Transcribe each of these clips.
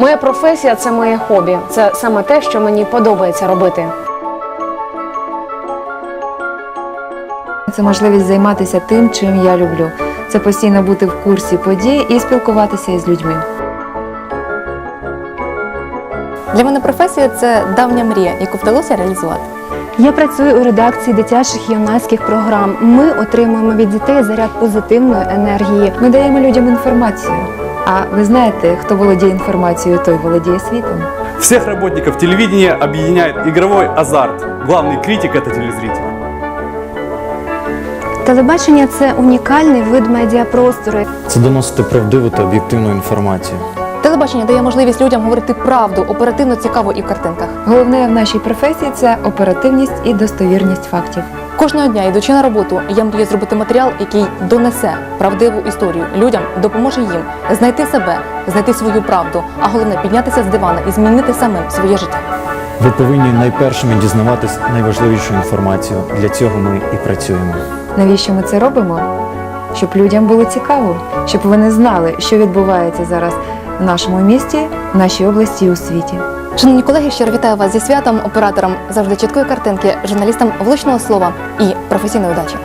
Моя професія це моє хобі. Це саме те, що мені подобається робити. Це можливість займатися тим, чим я люблю. Це постійно бути в курсі подій і спілкуватися із людьми. Для мене професія це давня мрія, яку вдалося реалізувати. Я працюю у редакції дитячих і юнацьких програм. Ми отримуємо від дітей заряд позитивної енергії. Ми даємо людям інформацію. А ви знаєте, хто володіє інформацією, той володіє світом. Всех работников телевидения объединяет игровой азарт. Главный критик – это телезритель. Телебачення це унікальний вид медіапростору. Це доносити правдиву та об'єктивну інформацію. Телебачення дає можливість людям говорити правду, оперативно цікаво і в картинках. Головне в нашій професії це оперативність і достовірність фактів. Кожного дня, йдучи на роботу, я мрію зробити матеріал, який донесе правдиву історію людям, допоможе їм знайти себе, знайти свою правду, а головне піднятися з дивана і змінити самим своє життя. Ви повинні найпершими дізнаватись найважливішу інформацію. Для цього ми і працюємо. Навіщо ми це робимо? Щоб людям було цікаво, щоб вони знали, що відбувається зараз в нашому місті, в нашій області і у світі. Шановні колеги, щиро вітаю вас зі святом, операторам завжди чіткої картинки, журналістам влучного слова і професійної удачі.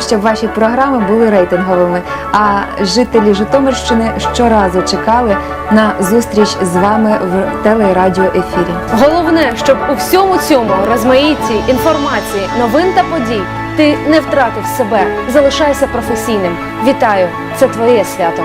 Щоб ваші програми були рейтинговими, а жителі Житомирщини щоразу чекали на зустріч з вами в теле- і радіоефірі. Головне, щоб у всьому цьому розмаїтті інформації, новин та подій ти не втратив себе. Залишайся професійним. Вітаю! Це твоє свято.